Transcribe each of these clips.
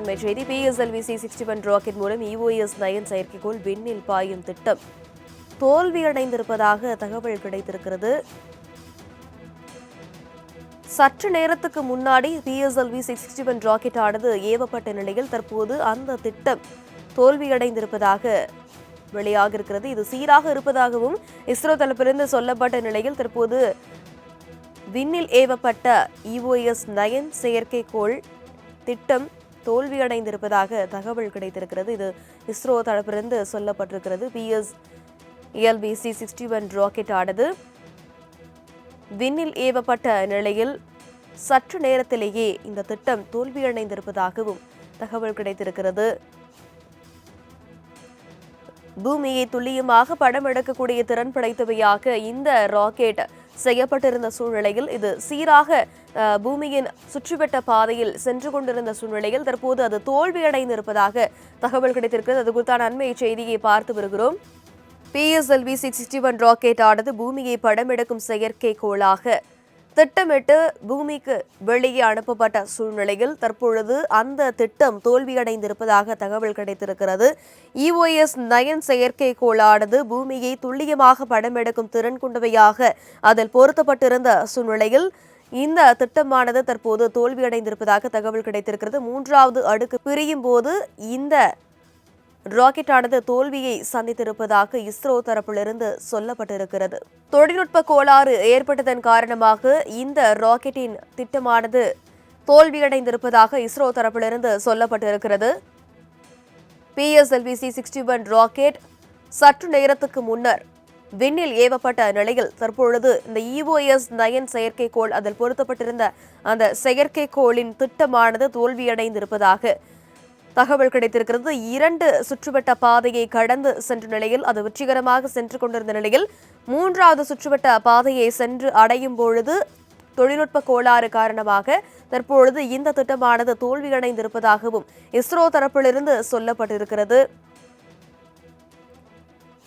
அண்மை செய்தி PSLV C sixty one rocket மூலம் இஓஎஸ் நயன் செயற்கைக்கோள் விண்ணில் பாயும் திட்டம். தோல்வியடைந்திருப்பதாக தகவல் கிடைத்திருக்கிறது. சற்று நேரத்துக்கு முன்னாடி பிஎஸ்எல்வி சிக்ஸ்டி ஒன் ராக்கெட் ஆனது ஏவப்பட்ட நிலையில் தற்போது அந்த திட்டம் தோல்வியடைந்திருப்பதாக வெளியாக இருக்கிறது இது சீராக இருப்பதாகவும் இஸ்ரோ தரப்பிலிருந்து சொல்லப்பட்ட நிலையில் தற்போது விண்ணில் ஏவப்பட்ட இஓஎஸ் நயன் செயற்கைக்கோள் திட்டம் தோல்வியடைந்திருப்பதாக தகவல் கிடைத்திருக்கிறது. இது இஸ்ரோ தரப்பிலிருந்து சொல்லப்பட்டிருக்கிறது. PSLV C sixty one rocket ஆனது விண்ணில் ஏவப்பட்ட நிலையில் சற்று நேரத்திலேயே இந்த திட்டம் தோல்வியடைந்திருப்பதாகவும் தகவல் கிடைத்திருக்கிறது. பூமியை துல்லியமாக படம் எடுக்கக்கூடிய திறன் படைத்தவையாக இந்த ராக்கெட் செய்யப்பட்டிருந்த சூழ்நிலையில் இது சீராக பூமியின் சுற்றுவட்ட பாதையில் சென்று கொண்டிருந்த சூழ்நிலையில் தற்போது அது தோல்வியடைந்திருப்பதாக தகவல் கிடைத்திருக்கிறது. அது குறித்தான அண்மை செய்தியை பார்த்து வருகிறோம். PSLV six sixty one rocket ஆனது பூமியை படமெடுக்கும் செயற்கைக்கோளாக திட்டமிட்டு பூமிக்கு வெளியே அனுப்பப்பட்ட சூழ்நிலையில் தற்பொழுது அந்த திட்டம் தோல்வியடைந்திருப்பதாக தகவல் கிடைத்திருக்கிறது. இஓஎஸ் நயன் செயற்கைக்கோளானது பூமியை துல்லியமாக படமெடுக்கும் திறன் கொண்டவையாக அதில் பொருத்தப்பட்டிருந்த சூழ்நிலையில் இந்த திட்டமானது தற்போது தோல்வியடைந்திருப்பதாக தகவல் கிடைத்திருக்கிறது. மூன்றாவது அடுக்கு பிரியும் போது இந்த ராக்கெட்டானது தோல்வியை சந்தித்திருப்பதாக இஸ்ரோ தரப்பிலிருந்து சொல்லப்பட்டிருக்கிறது. தொழில்நுட்ப கோளாறு ஏற்பட்டதன் காரணமாக இந்த ராக்கெட்டின் திட்டமானது தோல்வியடைந்திருப்பதாக இஸ்ரோ தரப்பிலிருந்து சொல்லப்பட்டிருக்கிறது. PSLV C sixty one rocket சற்று நேரத்துக்கு முன்னர் விண்ணில் ஏவப்பட்ட நிலையில் தற்பொழுது இந்த இஓஎஸ் நயன் செயற்கைக்கோள் அதில் பொருத்தப்பட்டிருந்த அந்த செயற்கைக்கோளின் திட்டமானது தோல்வியடைந்திருப்பதாக தகவல் கிடைத்திருக்கிறது. இரண்டு சுற்றுவட்ட பாதையை கடந்து சென்ற நிலையில் அது வெற்றிகரமாக சென்று கொண்டிருந்த நிலையில் மூன்றாவது சுற்றுவட்ட பாதையை சென்று அடையும் பொழுது தொழில்நுட்ப கோளாறு காரணமாக தற்பொழுது இந்த திட்டமானது தோல்வியடைந்திருப்பதாகவும் இஸ்ரோ தரப்பிலிருந்து சொல்லப்பட்டிருக்கிறது.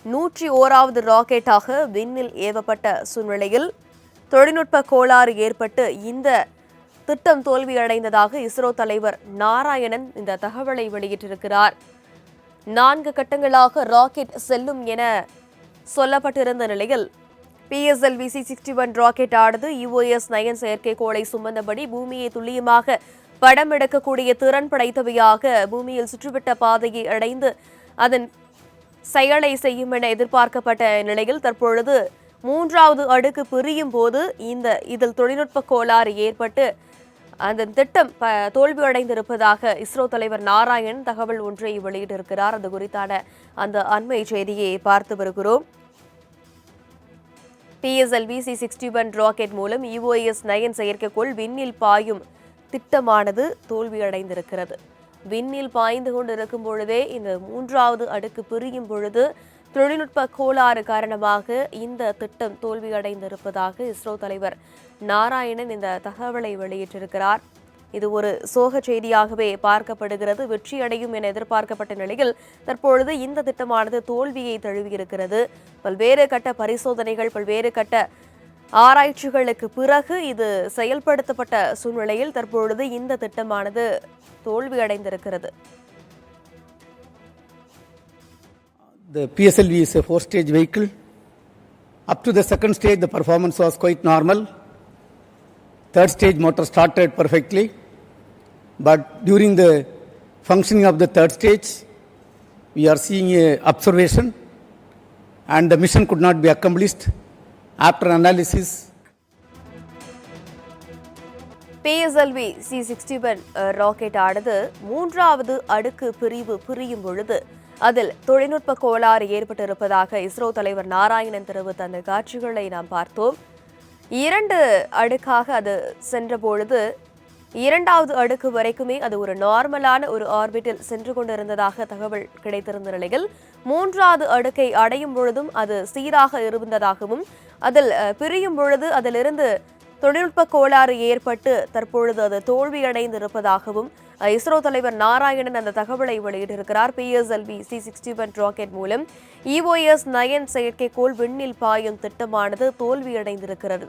நூற்றி ஓராவது ராக்கெட்டாக விண்ணில் ஏவப்பட்ட சூழ்நிலையில் தொழில்நுட்ப கோளாறு ஏற்பட்டு இந்த திட்டம் தோல்வியடைந்ததாக இஸ்ரோ தலைவர் நாராயணன் இந்த தகவலை வெளியிட்டிருக்கிறார். நான்கு கட்டங்களாக ராக்கெட் செல்லும் என சொல்லப்பட்டிருந்த நிலையில் PSLV C sixty one rocket ஆனது யுஓஎஸ் நயன் செயற்கைக்கோளை சுமந்தபடி பூமியை துல்லியமாக படம் எடுக்கக்கூடிய திறன் படைத்தவையாக பூமியில் சுற்றுவிட்ட பாதையை அடைந்து அதன் செயலை செய்யும் என எதிர்பார்க்கப்பட்ட நிலையில் தற்பொழுது மூன்றாவது அடுக்கு பிரியும் போது இந்த இதில் தொழில்நுட்ப கோளாறு ஏற்பட்டு அந்த திட்டம் தோல்வியடைந்திருப்பதாக இஸ்ரோ தலைவர் நாராயண் தகவல் ஒன்றை வெளியிட்டிருக்கிறார். அது குறித்தான அந்த அண்மை செய்தியை பார்த்து வருகிறோம். PSLV C sixty one rocket மூலம் இஓஎஸ் நயன் செயற்கைக்கோள் விண்ணில் பாயும் திட்டமானது தோல்வியடைந்திருக்கிறது. விண்ணில் பாய்ந்து கொண்டிருக்கும் பொழுதே இந்த மூன்றாவது அடுக்கு பிரியும் பொழுது தொழில்நுட்ப கோளாறு காரணமாக இந்த திட்டம் தோல்வியடைந்திருப்பதாக இஸ்ரோ தலைவர் நாராயணன் இந்த தகவலை வெளியிட்டிருக்கிறார். இது ஒரு சோக செய்தியாகவே பார்க்கப்படுகிறது. வெற்றியடையும் என எதிர்பார்க்கப்பட்ட நிலையில் தற்பொழுது இந்த திட்டமானது தோல்வியை தழுவியிருக்கிறது. பல்வேறு கட்ட பரிசோதனைகள் பல்வேறு கட்ட ஆராய்ச்சிகளுக்கு பிறகு இது செயல்படுத்தப்பட்ட சூழ்நிலையில் தற்பொழுது இந்த திட்டமானது தோல்வியடைந்திருக்கிறது. The PSLV is a four-stage vehicle. Up to the second stage, the performance was quite normal. Third stage motor started perfectly. But during the functioning of the third stage, we are seeing a observation and the mission could not be accomplished. After analysis, PSLV C sixty one rocket ஆனது மூன்றாவது அடுக்கு பிரிவு பிரியும் பொழுது அதில் தொழில்நுட்ப கோளாறு ஏற்பட்டிருப்பதாக இஸ்ரோ தலைவர் நாராயணன் தெரிவித்த அந்த காட்சிகளை நாம் பார்த்தோம். இரண்டு அடுக்காக அது சென்ற பொழுது இரண்டாவது அடுக்கு வரைக்குமே அது ஒரு நார்மலான ஒரு ஆர்பிட்டில் சென்று கொண்டிருந்ததாக தகவல் கிடைத்திருந்த நிலையில் மூன்றாவது அடுக்கை அடையும் பொழுதும் அது சீராக இருந்ததாகவும் அதில் பிரியும் பொழுது அதிலிருந்து தொழில்நுட்ப கோளாறு ஏற்பட்டு தற்பொழுது அது தோல்வியடைந்திருப்பதாகவும் இஸ்ரோ தலைவர் நாராயணன் அந்த தகவலை வெளியிட்டிருக்கிறார். PSLV C sixty one rocket மூலம் இஓஎஸ் நயன் செயற்கைக்கோள் விண்ணில் பாயும் திட்டமானது தோல்வியடைந்திருக்கிறது.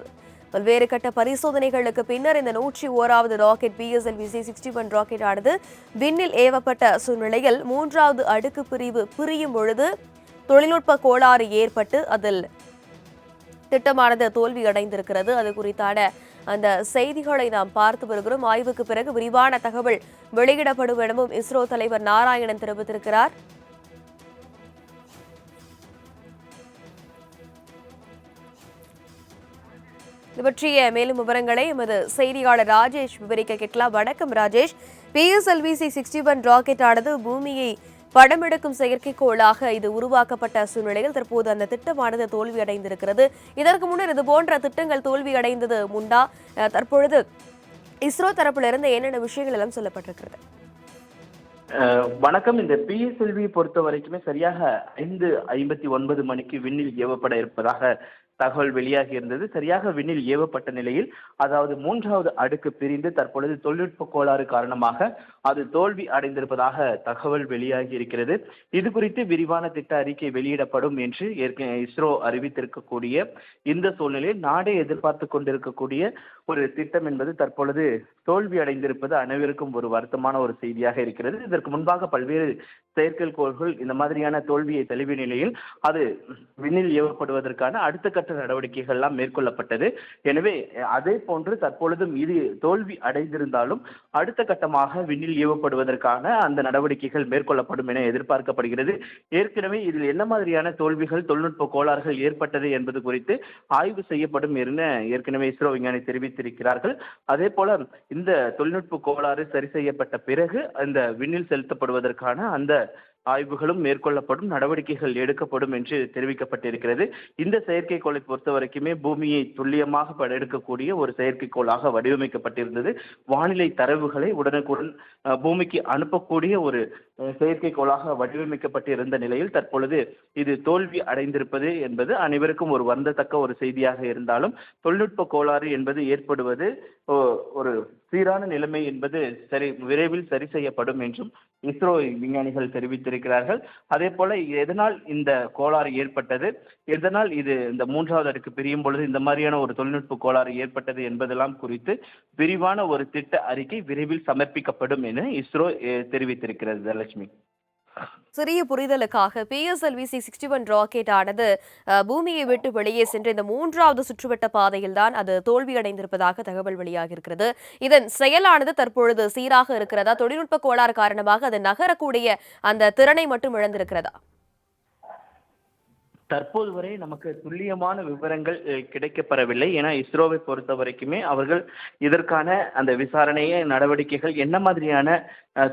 பல்வேறு கட்ட பரிசோதனைகளுக்கு பின்னர் இந்த நூற்றி ஓராவது rocket PSLV C sixty one rocket ஆனது விண்ணில் ஏவப்பட்ட சூழ்நிலையில் மூன்றாவது அடுக்கு பிரிவு பிரியும் பொழுது தொழில்நுட்ப கோளாறு ஏற்பட்டு அதில் திட்டமானது தோல்வியடைந்திருக்கிறது. அது குறித்தான அந்த செய்திகளை நாம் பார்த்து வருகிறோம். ஆய்வுக்கு பிறகு விரிவான தகவல் வெளியிடப்படும் எனவும் இஸ்ரோ தலைவர் நாராயணன் தெரிவித்திருக்கிறார். இது பற்றிய மேலும் விவரங்களை எமது செய்தியாளர் ராஜேஷ் விவரிக்க கேட்கலாம். வணக்கம் Rajesh. PSLV C sixty one rocket ஆனது பூமியை படம் எடுக்கும் செயற்கைக்கோளாக இது உருவாக்கப்பட்ட சூழ்நிலையில் தற்போது அந்த திட்டமானது தோல்வியடைந்திருக்கிறது. இதற்கு முன்னர் இது போன்ற திட்டங்கள் தோல்வியடைந்தது முண்டா. அஹ், தற்பொழுது இஸ்ரோ தரப்பிலிருந்து என்னென்ன விஷயங்கள் எல்லாம் சொல்லப்பட்டிருக்கிறது? வணக்கம். இந்த பிஎஸ்எல்வி பொறுத்த வரைக்குமே சரியாக ஐந்து ஐம்பத்தி ஒன்பது மணிக்கு விண்ணில் ஏவப்பட இருப்பதாக தகவல் வெளியாகி இருந்தது. சரியாக விண்ணில் ஏவப்பட்ட நிலையில் அதாவது மூன்றாவது அடுக்கு பிரிந்து தற்பொழுது தொழில்நுட்ப கோளாறு காரணமாக அது தோல்வி அடைந்திருப்பதாக தகவல் வெளியாகி இருக்கிறது. இது குறித்து விரிவான திட்ட அறிக்கை வெளியிடப்படும் என்று ஏற்கனவே இஸ்ரோ அறிவித்திருக்கக்கூடிய இந்த சூழ்நிலையில் நாடே எதிர்பார்த்து கொண்டிருக்கக்கூடிய ஒரு திட்டம் என்பது தற்பொழுது தோல்வி அடைந்திருப்பது அனைவருக்கும் ஒரு வருத்தமான ஒரு செய்தியாக இருக்கிறது. இதற்கு முன்பாக பல்வேறு செயற்கைக்கோள்கள் இந்த மாதிரியான தோல்வியை தழுவிய நிலையில் அது விண்ணில் ஏவப்படுவதற்கான அடுத்த கட்ட நடவடிக்கைகள் எல்லாம் மேற்கொள்ளப்பட்டது. எனவே அதே போன்று தற்பொழுதும் இது தோல்வி அடைந்திருந்தாலும் அடுத்த கட்டமாக விண்ணில் ஏவப்படுவதற்கான அந்த நடவடிக்கைகள் மேற்கொள்ளப்படும் என எதிர்பார்க்கப்படுகிறது. ஏற்கனவே இதில் என்ன மாதிரியான தோல்விகள் தொழில்நுட்ப கோளாறுகள் ஏற்பட்டது என்பது குறித்து ஆய்வு செய்யப்படும் என ஏற்கனவே இஸ்ரோ விஞ்ஞானி தெரிவித்திருக்கிறார்கள். அதே போல இந்த தொழில்நுட்ப கோளாறு சரி செய்யப்பட்ட பிறகு அந்த விண்ணில் செலுத்தப்படுவதற்கான அந்த ஆய்வுகளும் மேற்கொள்ளப்படும் நடவடிக்கைகள் எடுக்கப்படும் என்று தெரிவிக்கப்பட்டிருக்கிறது. இந்த செயற்கைக்கோளை பொறுத்த வரைக்குமே பூமியை துல்லியமாக படையெடுக்கக்கூடிய ஒரு செயற்கைக்கோளாக வடிவமைக்கப்பட்டிருந்தது. வானிலை தரவுகளை உடனுக்குடன் பூமிக்கு அனுப்பக்கூடிய ஒரு செயற்கைக்கோளாக வடிவமைக்கப்பட்டு இருந்த நிலையில் தற்பொழுது இது தோல்வி அடைந்திருப்பது என்பது அனைவருக்கும் ஒரு வருந்தத்தக்க ஒரு செய்தியாக இருந்தாலும் தொழில்நுட்ப கோளாறு என்பது ஏற்படுவது ஒரு சீரான நிலைமை என்பது சரி விரைவில் சரி செய்யப்படும் என்றும் இஸ்ரோ விஞ்ஞானிகள் தெரிவித்திருக்கிறார்கள். அதே போல எதனால் இந்த கோளாறு ஏற்பட்டது? எதனால் இது இந்த மூன்றாவது அடுக்கு பிரியும் பொழுது இந்த மாதிரியான ஒரு தொழில்நுட்ப கோளாறு ஏற்பட்டது என்பதெல்லாம் குறித்து விரிவான ஒரு திட்ட அறிக்கை விரைவில் சமர்ப்பிக்கப்படும் என இஸ்ரோ தெரிவித்திருக்கிறது. தனலட்சுமி சிறிய புரிதலுக்காக PSLV C sixty one rocket ஆனது பூமியை விட்டு வெளியே சென்ற இந்த மூன்றாவது சுற்றுவட்ட பாதையில் தான் அது தோல்வியடைந்திருப்பதாக தகவல் வெளியாகியிருக்கிறது இதன் செயலானது தற்பொழுது சீராக இருக்கிறதா? தொழில்நுட்ப கோளாறு காரணமாக அது நகரக்கூடிய அந்த திறனை மட்டும் இழந்திருக்கிறதா? தற்போது வரை நமக்கு துல்லியமான விவரங்கள் கிடைக்கப்பெறவில்லை. ஏன்னா இஸ்ரோவை பொறுத்த வரைக்குமே அவர்கள் இதற்கான அந்த விசாரணைய நடவடிக்கைகள் என்ன மாதிரியான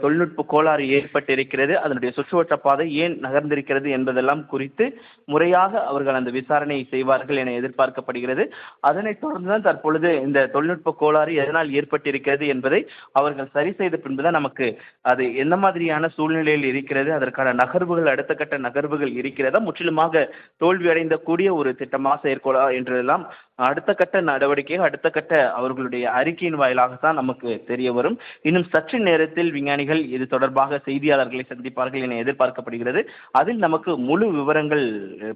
தொழில்நுட்ப கோளாறு ஏற்பட்டிருக்கிறது. அதனுடைய சுற்றுவட்ட பாதை ஏன் நகர்ந்திருக்கிறது என்பதெல்லாம் குறித்து முறையாக அவர்கள் அந்த விசாரணையை செய்வார்கள் என எதிர்பார்க்கப்படுகிறது. அதனைத் தொடர்ந்துதான் தற்பொழுது இந்த தொழில்நுட்ப கோளாறு எதனால் ஏற்பட்டிருக்கிறது என்பதை அவர்கள் சரி செய்த பின்புதான் நமக்கு அது எந்த மாதிரியான சூழ்நிலையில் இருக்கிறது அதற்கான நகர்வுகள் அடுத்த கட்ட நகர்வுகள் இருக்கிறதா முற்றிலுமாக தோல்வியடைந்த கூடிய ஒரு திட்டமாக செயற்கொள்ளா என்றெல்லாம் அடுத்த கட்ட நடவடிக்கை அடுத்த கட்ட அவர்களுடைய அறிக்கையின் வாயிலாகத்தான் நமக்கு தெரிய வரும். இன்னும் சற்று நேரத்தில் விஞ்ஞானிகள் இது தொடர்பாக செய்தியாளர்களை சந்திப்பார்கள் என எதிர்பார்க்கப்படுகிறது. அதில் நமக்கு முழு விவரங்கள்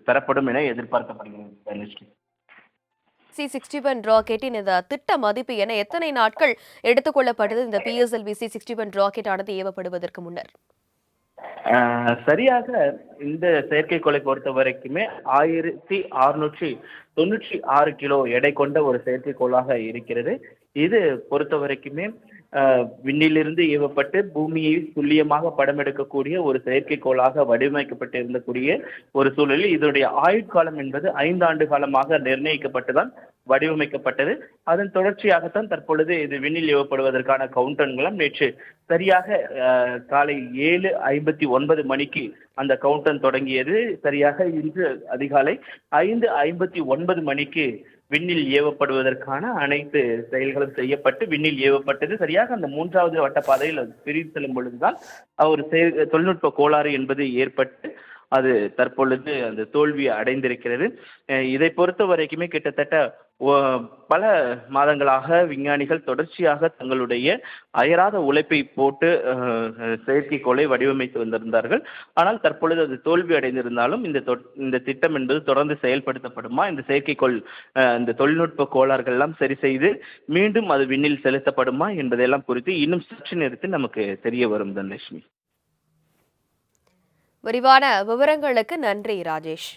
பெறப்படும் என எதிர்பார்க்கப்படுகிறது சி சிக்ஸ்டி ஒன் ராக்கெட்டின் இந்த திட்ட மதிப்பு என எத்தனை நாட்கள் எடுத்துக்கொள்ளப்பட்டது இந்த PSLV C sixty one rocket ஆனது ஏவப்படுவதற்கு முன்னர். சரியாக இந்த செயற்கைக்கோளை பொறுத்த வரைக்குமே ஆயிரத்தி அறுநூற்றி தொண்ணூற்றி ஆறு கிலோ எடை கொண்ட ஒரு செயற்கைக்கோளாக இருக்கிறது. இது பொறுத்த வரைக்குமே விண்ணிலிருந்து ஏவப்பட்டு பூமியை துல்லியமாக படம் எடுக்கக்கூடிய ஒரு செயற்கைக்கோளாக வடிவமைக்கப்பட்டிருந்தக்கூடிய ஒரு சூழலில் இதனுடைய ஆயுட்காலம் என்பது ஐந்து ஆண்டு காலமாக நிர்ணயிக்கப்பட்டுதான் வடிவமைக்கப்பட்டது. அதன் தொடர்ச்சியாகத்தான் தற்பொழுது இது விண்ணில் ஏவப்படுவதற்கான கவுண்டன்களும் நேற்று சரியாக காலை ஏழு ஐம்பத்தி ஒன்பது மணிக்கு அந்த கவுண்டன் தொடங்கியது. சரியாக இன்று அதிகாலை ஐந்து ஐம்பத்தி ஒன்பது மணிக்கு விண்ணில் ஏவப்படுவதற்கான அனைத்து செயல்களும் செய்யப்பட்டு விண்ணில் ஏவப்பட்டது. சரியாக அந்த மூன்றாவது வட்ட பாதையில் பிரித்து செல்லும் பொழுதுதான் ஒரு செயல் தொழில்நுட்ப கோளாறு என்பது ஏற்பட்டு அது தற்பொழுது அந்த தோல்வி அடைந்திருக்கிறது. இதை பொறுத்த வரைக்குமே கிட்டத்தட்ட பல மாதங்களாக விஞ்ஞானிகள் தொடர்ச்சியாக தங்களுடைய அயராத உழைப்பை போட்டு செயற்கைக்கோளை வடிவமைத்து வந்திருந்தார்கள். ஆனால் தற்பொழுது அது தோல்வி அடைந்திருந்தாலும் இந்த இந்த திட்டம் என்பது தொடர்ந்து செயல்படுத்தப்படுமா? இந்த செயற்கைக்கோள் இந்த தொழில்நுட்ப கோளாறுகள் எல்லாம் சரி செய்து மீண்டும் அது விண்ணில் செலுத்தப்படுமா என்பதையெல்லாம் குறித்து இன்னும் சற்று நேரத்தில் நமக்கு தெரிய வரும் தனலட்சுமி. விரிவான விவரங்களுக்கு நன்றி ராஜேஷ்.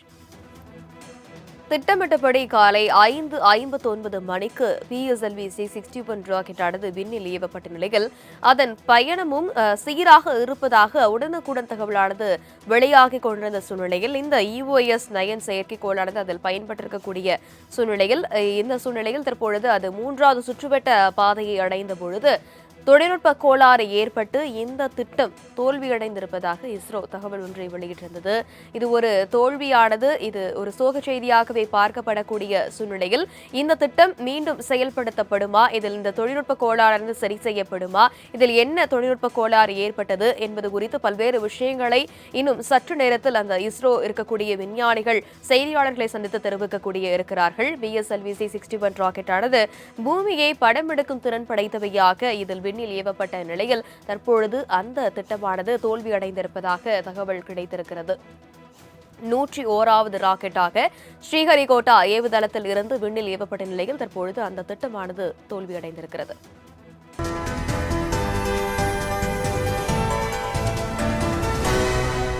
திட்டமிட்டபடி காலை ஐந்து ஐம்பத்தொன்பது மணிக்கு பிஎஸ்எல்வி சி சிக்ஸ்டி ஒன் ராக்கெட்டானது விண்ணில் ஏவப்பட்ட நிலையில் அதன் பயணமும் சீராக இருப்பதாக உடனுக்குடன் தகவலானது வெளியாகிக் கொண்டிருந்த சூழ்நிலையில் இந்த இஓஎஸ் நயன் செயற்கைக்கோளானது அதில் பயன்பட்டிருக்கக்கூடிய சூழ்நிலையில் இந்த சூழ்நிலையில் தற்பொழுது அது மூன்றாவது சுற்றுவட்ட பாதையை அடைந்த பொழுது தொழில்நுட்ப கோளாறு ஏற்பட்டு இந்த திட்டம் தோல்வியடைந்திருப்பதாக இஸ்ரோ தகவல் ஒன்றை வெளியிட்டிருந்தது. இது ஒரு தோல்வியானது. இது ஒரு சோக செய்தியாகவே பார்க்கப்படக்கூடிய சூழ்நிலையில் இந்த திட்டம் மீண்டும் செயல்படுத்தப்படுமா? இதில் இந்த தொழில்நுட்ப கோளாறு சரி செய்யப்படுமா? இதில் என்ன தொழில்நுட்ப கோளாறு ஏற்பட்டது என்பது குறித்து பல்வேறு விஷயங்களை இன்னும் சற்று நேரத்தில் அந்த இஸ்ரோ இருக்கக்கூடிய விஞ்ஞானிகள் செய்தியாளர்களை சந்தித்து தெரிவிக்கக்கூடிய இருக்கிறார்கள். பிஎஸ்எல்வி சி சிக்ஸ்டி ஒன் ராக்கெட்டானது. பூமியை படம் எடுக்கும் திறன் படைத்தவையாக இதில் விண்ணில் ஏவப்பட்ட நிலையில் தற்பொழுது அந்த திட்டமானது தோல்வியடைந்திருப்பதாக தகவல் கிடைத்திருக்கிறது. நூற்றி ஓராவது ராக்கெட்டாக ஸ்ரீஹரிகோட்டா ஏவுதளத்தில் இருந்து விண்ணில் ஏவப்பட்ட நிலையில் தற்பொழுது அந்த திட்டமானது தோல்வியடைந்திருக்கிறது.